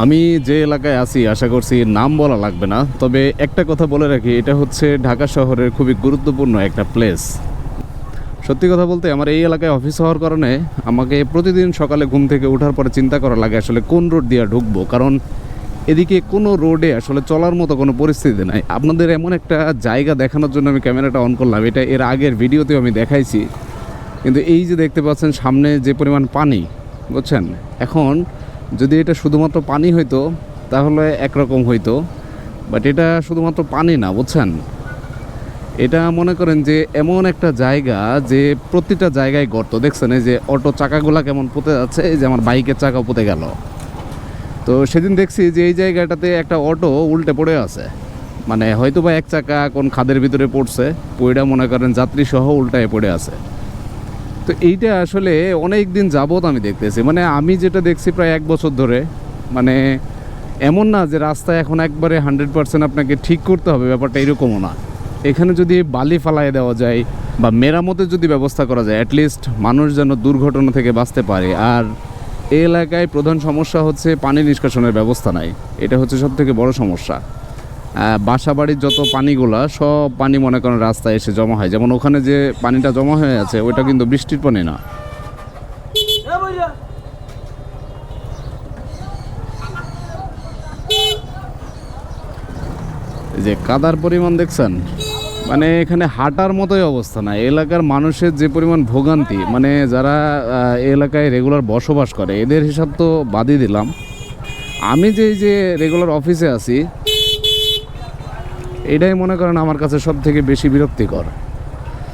আমি যে এলাকায় আছি, আশা করছি নাম বলা লাগবে না, তবে একটা কথা বলে রাখি, এটা হচ্ছে ঢাকা শহরের খুবই গুরুত্বপূর্ণ একটা প্লেস সত্যি কথা বলতে আমার এই এলাকায় অফিস হওয়ার কারণে আমাকে প্রতিদিন সকালে ঘুম থেকে ওঠার পরে চিন্তা করা লাগে আসলে কোন রোড দিয়ে ঢুকবো, কারণ এদিকে কোনো রোডে আসলে চলার মতো কোনো পরিস্থিতি নাই। আপনাদের এমন একটা জায়গা দেখানোর জন্য আমি ক্যামেরাটা অন করলাম, এটা এর আগের ভিডিওতেও আমি দেখাইছি। কিন্তু এই যে দেখতে পাচ্ছেন, সামনে যে পরিমাণ পানি, বুঝছেন? এখন যদি এটা শুধুমাত্র পানি হইতো, তাহলে একরকম হইতো। বাট এটা শুধুমাত্র পানি না, বুঝছেন? এটা মনে করেন যে এমন একটা জায়গা যে প্রতিটা জায়গায় গর্ত। দেখছেন, এই যে অটো চাকাগুলা কেমন পুঁতে যাচ্ছে, এই যে আমার বাইকের চাকা পুঁতে গেল। তো সেদিন দেখছি যে এই জায়গাটাতে একটা অটো উল্টে পড়ে আছে। মানে হয়তো বা এক চাকা কোন খাদের ভিতরে পড়ছে পইটা মনে করেন যাত্রী সহ উল্টায় পড়ে আছে। তো এইটা আসলে অনেক দিন যাবত আমি দেখতেছি। মানে আমি যেটা দেখছি প্রায় এক বছর ধরে মানে এমন না যে রাস্তা এখন একবারে হান্ড্রেড পার্সেন্ট আপনাকে ঠিক করতে হবে, ব্যাপারটা এরকমও না। এখানে যদি বালি ফালাই দেওয়া যায় বা মেরামতের যদি ব্যবস্থা করা যায় অ্যাটলিস্ট মানুষ যেন দুর্ঘটনা থেকে বাঁচতে পারে। আর এই এলাকায় প্রধান সমস্যা হচ্ছে পানি নিষ্কাশনের ব্যবস্থা নাই। এটা হচ্ছে সব থেকে বড় সমস্যা। আহ, বাসা বাড়ির যত পানিগুলা সব পানি মনে করেন রাস্তায় এসে জমা হয়। যেমন ওখানে যে পানিটা জমা হয়ে আছে ওইটা কিন্তু বৃষ্টির পানি না। যে কাদার পরিমাণ দেখছেন? মানে এখানে হাঁটার মতোই অবস্থা না। এলাকার মানুষের যে পরিমাণ ভোগান্তি মানে যারা এলাকায় রেগুলার বসবাস করে এদের হিসাব তো বাদই দিলাম। আমি যে যে রেগুলার অফিসে আছি এটাই মনে করেন আমার কাছে সব থেকে বেশি বিরক্তিকর।